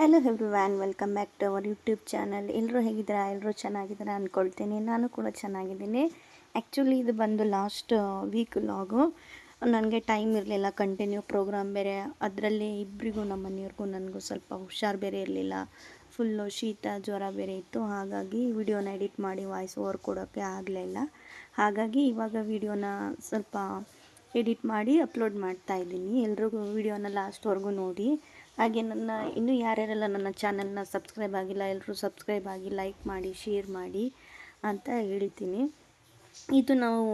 Hello everyone welcome back to our YouTube channel ಎಲ್ಲರೂ ಹೇಗಿದ್ದೀರಾ? ಎಲ್ಲರೂ ಚೆನ್ನಾಗಿದ್ದೀರಾ ಅಂದ್ಕೊಳ್ತೀನಿ ನಾನು ಕೂಡ ಚೆನ್ನಾಗಿದ್ದೀನಿ. ಆ್ಯಕ್ಚುಲಿ ಇದು ಬಂದು ಲಾಸ್ಟ್ ವೀಕ್ ಲಾಗು ನನಗೆ ಟೈಮ್ ಇರಲಿಲ್ಲ ಕಂಟಿನ್ಯೂ ಪ್ರೋಗ್ರಾಮ್ ಬೇರೆ. ಅದರಲ್ಲಿ ಇಬ್ಬರಿಗೂ ನಮ್ಮ ಮನೆಯವ್ರಿಗೂ ನನಗೂ ಸ್ವಲ್ಪ ಹುಷಾರು ಬೇರೆ ಇರಲಿಲ್ಲ. ಫುಲ್ಲು ಶೀತ, ಜ್ವರ ಬೇರೆ ಇತ್ತು. ಹಾಗಾಗಿ ವಿಡಿಯೋನ ಎಡಿಟ್ ಮಾಡಿ ವಾಯ್ಸ್ ಓವರ್ ಕೊಡೋಕ್ಕೆ ಆಗಲಿಲ್ಲ ಹಾಗಾಗಿ ಇವಾಗ ವಿಡಿಯೋನ ಸ್ವಲ್ಪ ಎಡಿಟ್ ಮಾಡಿ ಅಪ್ಲೋಡ್ ಮಾಡ್ತಾ ಇದ್ದೀನಿ. ಎಲ್ರಿಗೂ ವಿಡಿಯೋನ ಲಾಸ್ಟ್ವರೆಗೂ ನೋಡಿ. ಹಾಗೆ ನನ್ನ ಇನ್ನೂ ಯಾರ್ಯಾರೆಲ್ಲ ನನ್ನ ಚಾನಲ್ನ ಸಬ್ಸ್ಕ್ರೈಬ್ ಆಗಿಲ್ಲ ಎಲ್ಲರೂ ಸಬ್ಸ್ಕ್ರೈಬ್ ಆಗಿ ಲೈಕ್ ಮಾಡಿ, ಶೇರ್ ಮಾಡಿ ಅಂತ ಹೇಳ್ತೀನಿ. ಇದು ನಾವು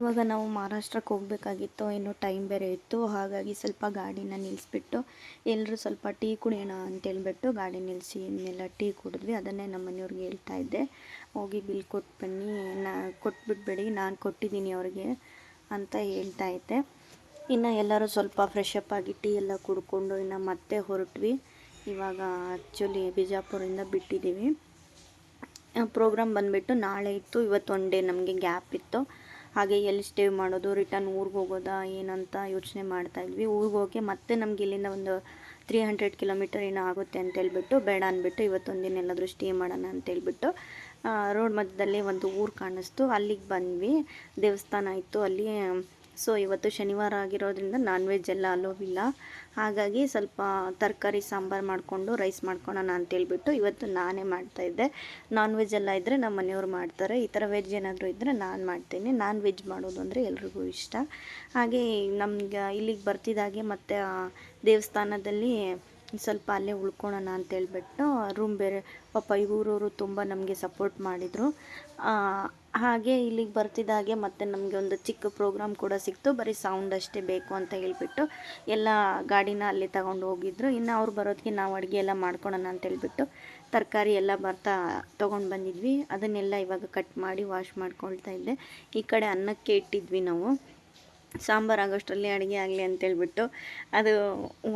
ಇವಾಗ ನಾವು ಮಹಾರಾಷ್ಟ್ರಕ್ಕೆ ಹೋಗಬೇಕಾಗಿತ್ತು ಇನ್ನೂ ಟೈಮ್ ಬೇರೆ ಇತ್ತು, ಹಾಗಾಗಿ ಸ್ವಲ್ಪ ಗಾಡಿನ ನಿಲ್ಲಿಸ್ಬಿಟ್ಟು ಎಲ್ಲರೂ ಸ್ವಲ್ಪ ಟೀ ಕುಡಿಯೋಣ ಅಂತೇಳ್ಬಿಟ್ಟು ಗಾಡಿ ನಿಲ್ಲಿಸಿ ಇನ್ನೆಲ್ಲ ಟೀ ಕುಡಿದ್ವಿ. ಅದನ್ನೇ ನಮ್ಮ ಮನೆಯವ್ರಿಗೆ ಹೇಳ್ತಾ ಇದ್ದೆ. ಹೋಗಿ ಬಿಲ್ ಕೊಟ್ಟು ಬನ್ನಿ, ನಾ ಕೊಟ್ಬಿಟ್ಬೇಡಿ, ನಾನು ಕೊಟ್ಟಿದ್ದೀನಿ ಅವ್ರಿಗೆ ಅಂತ ಹೇಳ್ತಾ ಇದ್ದೆ. ಇನ್ನು ಎಲ್ಲರೂ ಸ್ವಲ್ಪ ಫ್ರೆಶ್ ಅಪ್ ಆಗಿ ಟೀ ಎಲ್ಲ ಕುಡ್ಕೊಂಡು ಇನ್ನು ಮತ್ತೆ ಹೊರಟ್ವಿ. ಇವಾಗ ಆ್ಯಕ್ಚುಲಿ ಬಿಜಾಪುರಿಂದ ಬಿಟ್ಟಿದ್ದೀವಿ. ಪ್ರೋಗ್ರಾಮ್ ಬಂದುಬಿಟ್ಟು ನಾಳೆ ಇತ್ತು, ಇವತ್ತು ಒನ್ ಡೇ ನಮಗೆ ಗ್ಯಾಪ್ ಇತ್ತು. ಹಾಗೆ ಎಲ್ಲಿ ಸ್ಟೇ ಮಾಡೋದು ರಿಟರ್ನ್ ಊರಿಗೆ ಹೋಗೋದಾ, ಏನಂತ ಯೋಚನೆ ಮಾಡ್ತಾಯಿದ್ವಿ ಊರಿಗೆ ಹೋಗಿ ಮತ್ತೆ ನಮ್ಗೆ ಇಲ್ಲಿಂದ ಒಂದು ತ್ರೀ ಹಂಡ್ರೆಡ್ ಕಿಲೋಮೀಟರ್ ಏನೋ ಆಗುತ್ತೆ ಅಂತೇಳ್ಬಿಟ್ಟು ಬೇಡ ಅಂದ್ಬಿಟ್ಟು ಇವತ್ತೊಂದಿನ ಎಲ್ಲಾದರೂ ಸ್ಟೇ ಮಾಡೋಣ ಅಂತೇಳ್ಬಿಟ್ಟು ರೋಡ್ ಮಧ್ಯದಲ್ಲಿ ಒಂದು ಊರು ಕಾಣಿಸ್ತು. ಅಲ್ಲಿಗೆ ಬಂದ್ವಿ. ದೇವಸ್ಥಾನ ಇತ್ತು. ಅಲ್ಲಿ ಸೊ ಇವತ್ತು ಶನಿವಾರ ಆಗಿರೋದ್ರಿಂದ ನಾನ್ ವೆಜ್ ಎಲ್ಲ ಅಲೋವಿಲ್ಲ ಹಾಗಾಗಿ ಸ್ವಲ್ಪ ತರಕಾರಿ, ಸಾಂಬಾರು ಮಾಡಿಕೊಂಡು ರೈಸ್ ಮಾಡ್ಕೊಳೋಣ ಅಂತೇಳ್ಬಿಟ್ಟು ಇವತ್ತು ನಾನೇ ಮಾಡ್ತಾಯಿದ್ದೆ ನಾನ್ ವೆಜ್ ಎಲ್ಲ ಇದ್ದರೆ ನಮ್ಮ ಮನೆಯವರು ಮಾಡ್ತಾರೆ. ಈ ಥರ ವೆಜ್ ಏನಾದರೂ ಇದ್ದರೆ ನಾನು ಮಾಡ್ತೀನಿ. ನಾನ್ ವೆಜ್ ಮಾಡೋದು ಅಂದರೆ ಎಲ್ರಿಗೂ ಇಷ್ಟ. ಹಾಗೆ ನಮ್ಗೆ ಇಲ್ಲಿಗೆ ಬರ್ತಿದ್ದಾಗೆ ಮತ್ತು ದೇವಸ್ಥಾನದಲ್ಲಿ ಸ್ವಲ್ಪ ಅಲ್ಲೇ ಉಳ್ಕೊಳ್ಳೋಣ ಅಂತೇಳ್ಬಿಟ್ಟು ರೂಮ್ ಬೇರೆ ಪಾಪ ಇವರವರು ತುಂಬ ನಮಗೆ ಸಪೋರ್ಟ್ ಮಾಡಿದರು. ಹಾಗೆ ಇಲ್ಲಿಗೆ ಬರ್ತಿದ್ದಾಗೆ ಮತ್ತು ನಮಗೆ ಒಂದು ಚಿಕ್ಕ ಪ್ರೋಗ್ರಾಮ್ ಕೂಡ ಸಿಕ್ತು. ಬರೀ ಸೌಂಡ್ ಅಷ್ಟೇ ಬೇಕು ಅಂತ ಹೇಳಿಬಿಟ್ಟು ಎಲ್ಲ ಗಾಡಿನ ಅಲ್ಲಿ ತಗೊಂಡು ಹೋಗಿದ್ರು. ಇನ್ನು ಅವ್ರು ಬರೋದಕ್ಕೆ ನಾವು ಅಡುಗೆ ಎಲ್ಲ ಮಾಡ್ಕೊಳೋಣ ಅಂತೇಳ್ಬಿಟ್ಟು ತರಕಾರಿ ಎಲ್ಲ ಬರ್ತಾ ತೊಗೊಂಡು ಬಂದಿದ್ವಿ. ಅದನ್ನೆಲ್ಲ ಇವಾಗ ಕಟ್ ಮಾಡಿ ವಾಶ್ ಮಾಡ್ಕೊಳ್ತಾ ಇದ್ದೆ. ಈ ಕಡೆ ಅನ್ನಕ್ಕೆ ಇಟ್ಟಿದ್ವಿ ನಾವು. ಸಾಂಬಾರು ಆಗೋಷ್ಟರಲ್ಲಿ ಅಡುಗೆ ಆಗಲಿ ಅಂತೇಳ್ಬಿಟ್ಟು ಅದು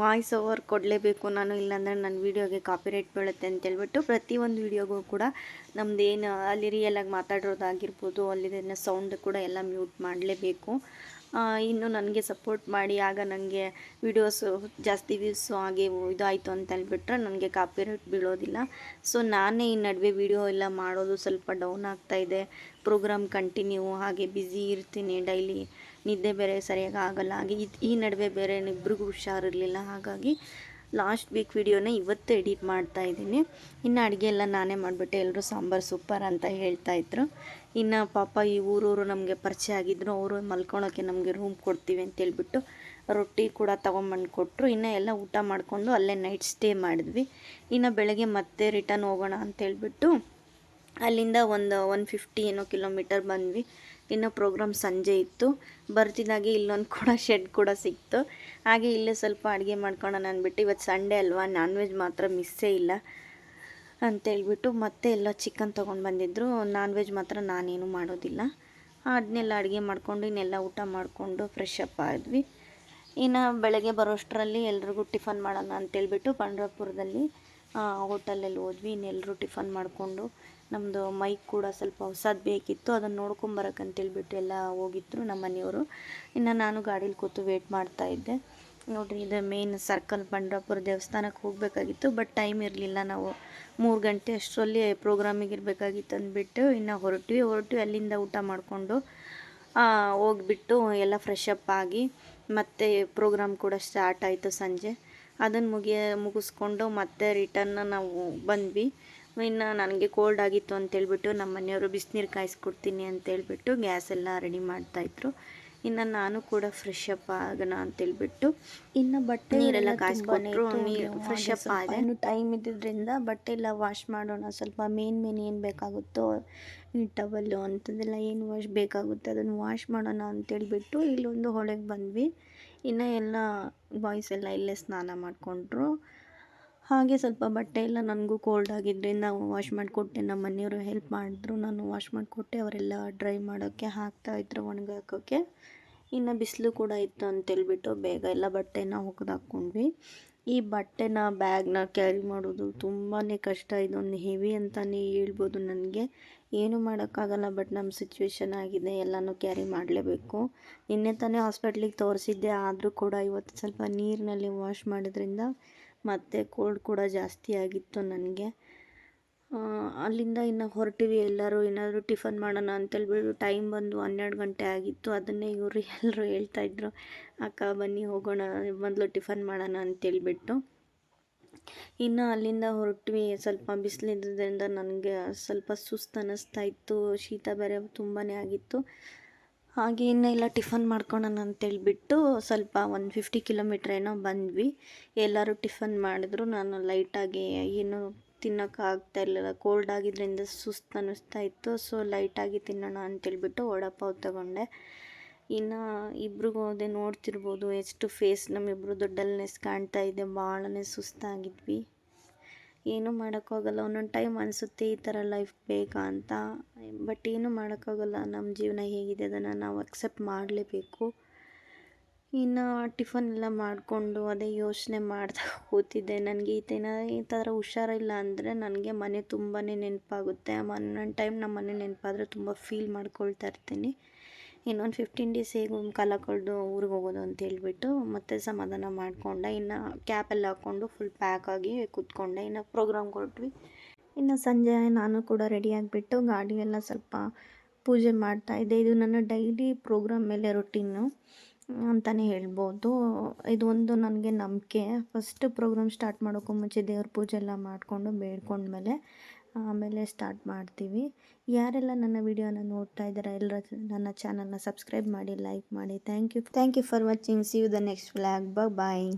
ವಾಯ್ಸ್ ಓವರ್ ಕೊಡಲೇಬೇಕು ನಾನು, ಇಲ್ಲಾಂದರೆ ನನ್ನ ವೀಡಿಯೋಗೆ ಕಾಪಿರೈಟ್ ಬೀಳುತ್ತೆ ಅಂತೇಳ್ಬಿಟ್ಟು ಪ್ರತಿಯೊಂದು ವೀಡಿಯೋಗೂ ಕೂಡ ನಮ್ದು ಏನು ಅಲ್ಲಿ ರಿಯಲಾಗಿ ಮಾತಾಡಿರೋದಾಗಿರ್ಬೋದು ಅಲ್ಲಿನ ಸೌಂಡ್ ಕೂಡ ಎಲ್ಲ ಮ್ಯೂಟ್ ಮಾಡಲೇಬೇಕು. ಇನ್ನು ನನಗೆ ಸಪೋರ್ಟ್ ಮಾಡಿ, ಆಗ ನನಗೆ ವೀಡಿಯೋಸು ಜಾಸ್ತಿ ವ್ಯೂಸು ಹಾಗೆ ಇದಾಯಿತು ಅಂತ ಹೇಳ್ಬಿಟ್ರೆ ನನಗೆ ಕಾಪಿರೈಟ್ ಬೀಳೋದಿಲ್ಲ. ಸೊ ನಾನೇ ಈ ನಡುವೆ ವಿಡಿಯೋ ಎಲ್ಲ ಮಾಡೋದು ಸ್ವಲ್ಪ ಡೌನ್ ಆಗ್ತಾಯಿದೆ ಪ್ರೋಗ್ರಾಮ್ ಕಂಟಿನ್ಯೂ ಹಾಗೆ ಬ್ಯುಸಿ ಇರ್ತೀನಿ ಡೈಲಿ ನಿದ್ದೆ ಬೇರೆ ಸರಿಯಾಗಿ ಆಗಲ್ಲ. ಹಾಗೆ ಈ ನಡುವೆ ಬೇರೆ ಇಬ್ಬರಿಗೂ ಹುಷಾರಿರಲಿಲ್ಲ. ಹಾಗಾಗಿ ಲಾಸ್ಟ್ ವೀಕ್ ವಿಡಿಯೋನ ಇವತ್ತು ಎಡಿಟ್ ಮಾಡ್ತಾ ಇದ್ದೀನಿ. ಇನ್ನು ಅಡುಗೆ ಎಲ್ಲ ನಾನೇ ಮಾಡಿಬಿಟ್ಟೆ. ಎಲ್ಲರೂ ಸಾಂಬಾರು ಸೂಪರ್ ಅಂತ ಹೇಳ್ತಾಯಿದ್ರು ಇನ್ನು ಪಾಪ ಈ ಊರವರು ನಮಗೆ ಪರಿಚಯ ಆಗಿದ್ರು. ಅವರು ಮಲ್ಕೊಳೋಕ್ಕೆ ನಮಗೆ ರೂಮ್ ಕೊಡ್ತೀವಿ ಅಂತೇಳ್ಬಿಟ್ಟು ರೊಟ್ಟಿ ಕೂಡ ತೊಗೊಂಬಂದು ಕೊಟ್ಟರು ಇನ್ನು ಎಲ್ಲ ಊಟ ಮಾಡಿಕೊಂಡು ಅಲ್ಲೇ ನೈಟ್ ಸ್ಟೇ ಮಾಡಿದ್ವಿ. ಇನ್ನು ಬೆಳಗ್ಗೆ ಮತ್ತೆ ರಿಟರ್ನ್ ಹೋಗೋಣ ಅಂತೇಳ್ಬಿಟ್ಟು ಅಲ್ಲಿಂದ ಒಂದು ಒನ್ ಫಿಫ್ಟಿ ಏನೋ ಕಿಲೋಮೀಟರ್ ಬಂದ್ವಿ. ಇನ್ನು ಪ್ರೋಗ್ರಾಮ್ ಸಂಜೆ ಇತ್ತು. ಬರ್ತಿದ್ದಾಗೆ ಇಲ್ಲೊಂದು ಕೂಡ ಶೆಡ್ ಕೂಡ ಸಿಕ್ತು. ಹಾಗೆ ಇಲ್ಲೇ ಸ್ವಲ್ಪ ಅಡುಗೆ ಮಾಡ್ಕೊಳ್ಳೋಣ ಅಂದ್ಬಿಟ್ಟು ಇವತ್ತು ಸಂಡೇ ಅಲ್ವಾ ನಾನ್ ವೆಜ್ ಮಾತ್ರ ಮಿಸ್ಸೇ ಇಲ್ಲ ಅಂತೇಳ್ಬಿಟ್ಟು ಮತ್ತೆ ಎಲ್ಲ ಚಿಕನ್ ತೊಗೊಂಡು ಬಂದಿದ್ದರು ನಾನ್ ವೆಜ್ ಮಾತ್ರ ನಾನೇನು ಮಾಡೋದಿಲ್ಲ. ಅದನ್ನೆಲ್ಲ ಅಡುಗೆ ಮಾಡಿಕೊಂಡು, ಇನ್ನೆಲ್ಲ ಊಟ ಮಾಡಿಕೊಂಡು ಫ್ರೆಶ್ ಅಪ್ ಆದ್ವಿ. ಇನ್ನು ಬೆಳಗ್ಗೆ ಬರೋಷ್ಟರಲ್ಲಿ ಎಲ್ರಿಗೂ ಟಿಫನ್ ಮಾಡೋಣ ಅಂತೇಳ್ಬಿಟ್ಟು ಪಂಡ್ರಾಪುರದಲ್ಲಿ ಹೋಟೆಲಲ್ಲಿ ಹೋದ್ವಿ ಇನ್ನೆಲ್ಲರೂ ಟಿಫನ್ ಮಾಡಿಕೊಂಡು. ನಮ್ಮದು ಮೈಕ್ ಕೂಡ ಸ್ವಲ್ಪ ಹೊಸದು ಬೇಕಿತ್ತು ಅದನ್ನು ನೋಡ್ಕೊಂಬರಕ್ಕಂತೇಳ್ಬಿಟ್ಟು ಎಲ್ಲ ಹೋಗಿದ್ರು ನಮ್ಮ ಮನೆಯವರು. ಇನ್ನು ನಾನು ಗಾಡೀಲಿ ಕೂತು ವೇಟ್ ಮಾಡ್ತಾ ಇದ್ದೆ. ನೋಡಿರಿ, ಇದು ಮೇನ್ ಸರ್ಕಲ್ ಪಂಡ್ರಾಪುರ ದೇವಸ್ಥಾನಕ್ಕೆ ಹೋಗಬೇಕಾಗಿತ್ತು ಬಟ್ ಟೈಮ್ ಇರಲಿಲ್ಲ ನಾವು. ಮೂರು ಗಂಟೆ ಅಷ್ಟರಲ್ಲಿ ಪ್ರೋಗ್ರಾಮಿಗೆ ಇರಬೇಕಾಗಿತ್ತು ಅಂದ್ಬಿಟ್ಟು ಇನ್ನು ಹೊರಟ್ವಿ. ಹೊರಟ್ವಿ, ಅಲ್ಲಿಂದ ಊಟ ಮಾಡಿಕೊಂಡು ಹೋಗ್ಬಿಟ್ಟು ಎಲ್ಲ ಫ್ರೆಶ್ ಅಪ್ ಆಗಿ ಮತ್ತು ಪ್ರೋಗ್ರಾಮ್ ಕೂಡ ಸ್ಟಾರ್ಟ್ ಆಯಿತು ಸಂಜೆ. ಅದನ್ನು ಮುಗಿಯ, ಮುಗಿಸ್ಕೊಂಡು ಮತ್ತೆ ರಿಟರ್ನ್ ನಾವು ಬಂದ್ವಿ. ಇನ್ನು ನನಗೆ ಕೋಲ್ಡ್ ಆಗಿತ್ತು ಅಂತೇಳ್ಬಿಟ್ಟು ನಮ್ಮ ಮನೆಯವರು ಬಿಸಿನೀರು ಕಾಯಿಸ್ಕೊಡ್ತೀನಿ ಅಂತೇಳ್ಬಿಟ್ಟು ಗ್ಯಾಸ್ ಎಲ್ಲ ರೆಡಿ ಮಾಡ್ತಾಯಿದ್ರು ಇನ್ನು ನಾನು ಕೂಡ ಫ್ರೆಶ್ ಅಪ್ ಆಗೋಣ ಅಂತೇಳ್ಬಿಟ್ಟು ಇನ್ನು ಬಟ್ಟೆ ನೀರೆಲ್ಲ ಕಾಯಿಸ್ಕೊಂಡು ನೀರು ಫ್ರೆಶ್ ಅಪ್ ಆಗಿದೆ ಇನ್ನು ಟೈಮ್ ಇದ್ದಿದ್ದರಿಂದ ಬಟ್ಟೆ ಎಲ್ಲ ವಾಶ್ ಮಾಡೋಣ ಸ್ವಲ್ಪ ಮೇನ್ ಮೇನ್ ಏನು ಬೇಕಾಗುತ್ತೋ ಈ ಟವಲ್ಲು ಅಂಥದ್ದೆಲ್ಲ ಏನು ವಾಶ್ ಬೇಕಾಗುತ್ತೆ ಅದನ್ನು ವಾಶ್ ಮಾಡೋಣ ಅಂತೇಳ್ಬಿಟ್ಟು ಇಲ್ಲೊಂದು ಹೊಳೆಗೆ ಬಂದ್ವಿ. ಇನ್ನು ಎಲ್ಲ ಬಾಯ್ಸ್ ಎಲ್ಲ ಇಲ್ಲೇ ಸ್ನಾನ ಮಾಡಿಕೊಂಡ್ರು. ಹಾಗೆ ಸ್ವಲ್ಪ ಬಟ್ಟೆ ಎಲ್ಲ ನನಗೂ ಕೋಲ್ಡ್ ಆಗಿದ್ದರಿಂದ ವಾಶ್ ಮಾಡಿಕೊಟ್ಟೆ, ನಮ್ಮ ಮನೆಯವರು ಹೆಲ್ಪ್ ಮಾಡಿದ್ರು. ನಾನು ವಾಶ್ ಮಾಡಿಕೊಟ್ಟೆ, ಅವರೆಲ್ಲ ಡ್ರೈ ಮಾಡೋಕ್ಕೆ ಹಾಕ್ತಾಯಿದ್ರು ಒಣಗಾಕೋಕ್ಕೆ. ಇನ್ನು ಬಿಸಿಲು ಕೂಡ ಇತ್ತು ಅಂತೇಳ್ಬಿಟ್ಟು ಬೇಗ ಎಲ್ಲ ಬಟ್ಟೆನ ಹಾಕ್ಕೊಂಡ್ವಿ ಈ ಬಟ್ಟೆನ ಬ್ಯಾಗ್ನ ಕ್ಯಾರಿ ಮಾಡೋದು ತುಂಬಾ ಕಷ್ಟ, ಇದೊಂದು ಹೆವಿ ಅಂತಲೇ ಹೇಳ್ಬೋದು ನನಗೆ. ಏನು ಮಾಡೋಕ್ಕಾಗಲ್ಲ ಬಟ್ ನಮ್ಮ ಸಿಚುವೇಶನ್ ಆಗಿದೆ, ಎಲ್ಲನೂ ಕ್ಯಾರಿ ಮಾಡಲೇಬೇಕು. ನಿನ್ನೆ ತಾನೇ ಹಾಸ್ಪಿಟ್ಲಿಗೆ ತೋರಿಸಿದ್ದೆ, ಆದರೂ ಕೂಡ ಇವತ್ತು ಸ್ವಲ್ಪ ನೀರಿನಲ್ಲಿ ವಾಶ್ ಮಾಡೋದ್ರಿಂದ ಮತ್ತು ಕೋಲ್ಡ್ ಕೂಡ ಜಾಸ್ತಿ ಆಗಿತ್ತು ನನಗೆ. ಅಲ್ಲಿಂದ ಇನ್ನು ಹೊರಟಿವಿ ಎಲ್ಲರೂ, ಏನಾದರೂ ಟಿಫನ್ ಮಾಡೋಣ ಅಂತೇಳ್ಬಿಟ್ಟು ಟೈಮ್ ಬಂದು ಹನ್ನೆರಡು ಗಂಟೆ ಆಗಿತ್ತು. ಅದನ್ನೇ ಇವರು ಎಲ್ಲರೂ ಹೇಳ್ತಾಯಿದ್ರು ಅಕ್ಕ, ಬನ್ನಿ ಹೋಗೋಣ, ಮೊದಲು ಟಿಫನ್ ಮಾಡೋಣ ಅಂತೇಳ್ಬಿಟ್ಟು. ಇನ್ನು ಅಲ್ಲಿಂದ ಹೊರಟ್ವಿ, ಸ್ವಲ್ಪ ಬಿಸಿಲಿದ್ದರಿಂದ ನನಗೆ ಸ್ವಲ್ಪ ಸುಸ್ತು ಅನ್ನಿಸ್ತಾ ಇತ್ತು. ಶೀತ ಬೇರೆ ತುಂಬಾ ಆಗಿತ್ತು. ಹಾಗೆ ಇನ್ನು ಎಲ್ಲ ಟಿಫನ್ ಮಾಡ್ಕೊಳ್ಳೋಣ ಅಂತೇಳ್ಬಿಟ್ಟು ಸ್ವಲ್ಪ ಒಂದು ಫಿಫ್ಟಿ ಕಿಲೋಮೀಟ್ರ್ ಏನೋ ಬಂದ್ವಿ. ಎಲ್ಲರೂ ಟಿಫನ್ ಮಾಡಿದ್ರು. ನಾನು ಲೈಟಾಗಿ ಏನು ತಿನ್ನೋಕ್ಕಾಗ್ತಾ ಇರಲಿಲ್ಲ. ಕೋಲ್ಡ್ ಆಗಿದ್ದರಿಂದ ಸುಸ್ತು ಅನ್ನಿಸ್ತಾ ಇತ್ತು. ಸೊ ಲೈಟಾಗಿ ತಿನ್ನೋಣ ಅಂತೇಳ್ಬಿಟ್ಟು ವಡಾಪಾವ್ ತಗೊಂಡೆ. ಇನ್ನು ಇಬ್ರಿಗೂ ಹೋದೆ ನೋಡ್ತಿರ್ಬೋದು. ಎಷ್ಟು ಫೇಸ್ ನಮ್ಮಿಬ್ರದ್ದು ಡಲ್ನೆಸ್ ಕಾಣ್ತಾ ಇದೆ. ಭಾಳನೇ ಸುಸ್ತಾಗಿದ್ವಿ. ಏನೂ ಮಾಡೋಕ್ಕಾಗಲ್ಲ. ಒಂದೊಂದು ಟೈಮ್ ಅನಿಸುತ್ತೆ ಈ ಥರ ಲೈಫ್ ಬೇಕಾ ಅಂತ. ಬಟ್ ಏನೂ ಮಾಡೋಕ್ಕಾಗಲ್ಲ. ನಮ್ಮ ಜೀವನ ಹೇಗಿದೆ. ಅದನ್ನು ನಾವು ಅಕ್ಸೆಪ್ಟ್ ಮಾಡಲೇಬೇಕು. ಇನ್ನು ಟಿಫನ್ ಎಲ್ಲ ಮಾಡಿಕೊಂಡು ಅದೇ ಯೋಚನೆ ಮಾಡ್ತಾ ಕೂತಿದ್ದೆ. ನನಗೆ ಈ ದಿನ ಈ ಥರ ಹುಷಾರಿಲ್ಲ ಅಂದರೆ ನನಗೆ ಮನೆ ತುಂಬಾ ನೆನಪಾಗುತ್ತೆ. ಒಂದೊಂದು ಟೈಮ್ ನಮ್ಮ ಮನೆ ನೆನಪಾದರೆ ತುಂಬ ಫೀಲ್ ಮಾಡ್ಕೊಳ್ತಾ ಇರ್ತೀನಿ. ಇನ್ನೊಂದು ಫಿಫ್ಟೀನ್ ಡೇಸ್ ಹೇಗೂ ಕಾಲ ಕಳೆದು ಊರಿಗೆ ಹೋಗೋದು ಅಂತ ಹೇಳ್ಬಿಟ್ಟು ಮತ್ತೆ ಸಮಾಧಾನ ಮಾಡಿಕೊಂಡೆ. ಇನ್ನು ಕ್ಯಾಪೆಲ್ಲ ಹಾಕ್ಕೊಂಡು ಫುಲ್ ಪ್ಯಾಕ್ ಆಗಿ ಕೂತ್ಕೊಂಡೆ. ಇನ್ನು ಪ್ರೋಗ್ರಾಮ್ ಕೊಟ್ವಿ. ಇನ್ನು ಸಂಜೆ ನಾನು ಕೂಡ ರೆಡಿ ಆಗಿಬಿಟ್ಟು ಗಾಡಿಯೆಲ್ಲ ಸ್ವಲ್ಪ ಪೂಜೆ ಮಾಡ್ತಾಯಿದ್ದೆ ಇದು ನನ್ನ ಡೈಲಿ ಪ್ರೋಗ್ರಾಮ್ ಮೇಲೆ ರೊಟೀನು ಅಂತಲೇ ಹೇಳ್ಬೋದು. ಇದು ಒಂದು ನನಗೆ ನಂಬಿಕೆ. ಫಸ್ಟ್ ಪ್ರೋಗ್ರಾಮ್ ಸ್ಟಾರ್ಟ್ ಮಾಡೋಕ್ಕೂ ಮುಂಚೆ ದೇವ್ರ ಪೂಜೆ ಎಲ್ಲ ಮಾಡಿಕೊಂಡು ಬೇಡ್ಕೊಂಡ್ಮೇಲೆ ಆಮೇಲೆ ಸ್ಟಾರ್ಟ್ ಮಾಡ್ತೀವಿ. ಯಾರೆಲ್ಲ ನನ್ನ ವಿಡಿಯೋನ ನೋಡ್ತಾ ಇದ್ದಾರೆ, ಎಲ್ಲರ ನನ್ನ ಚಾನಲ್ನ ಸಬ್ಸ್ಕ್ರೈಬ್ ಮಾಡಿ ಲೈಕ್ ಮಾಡಿ. Thank you thank you for watching see you the next vlog bye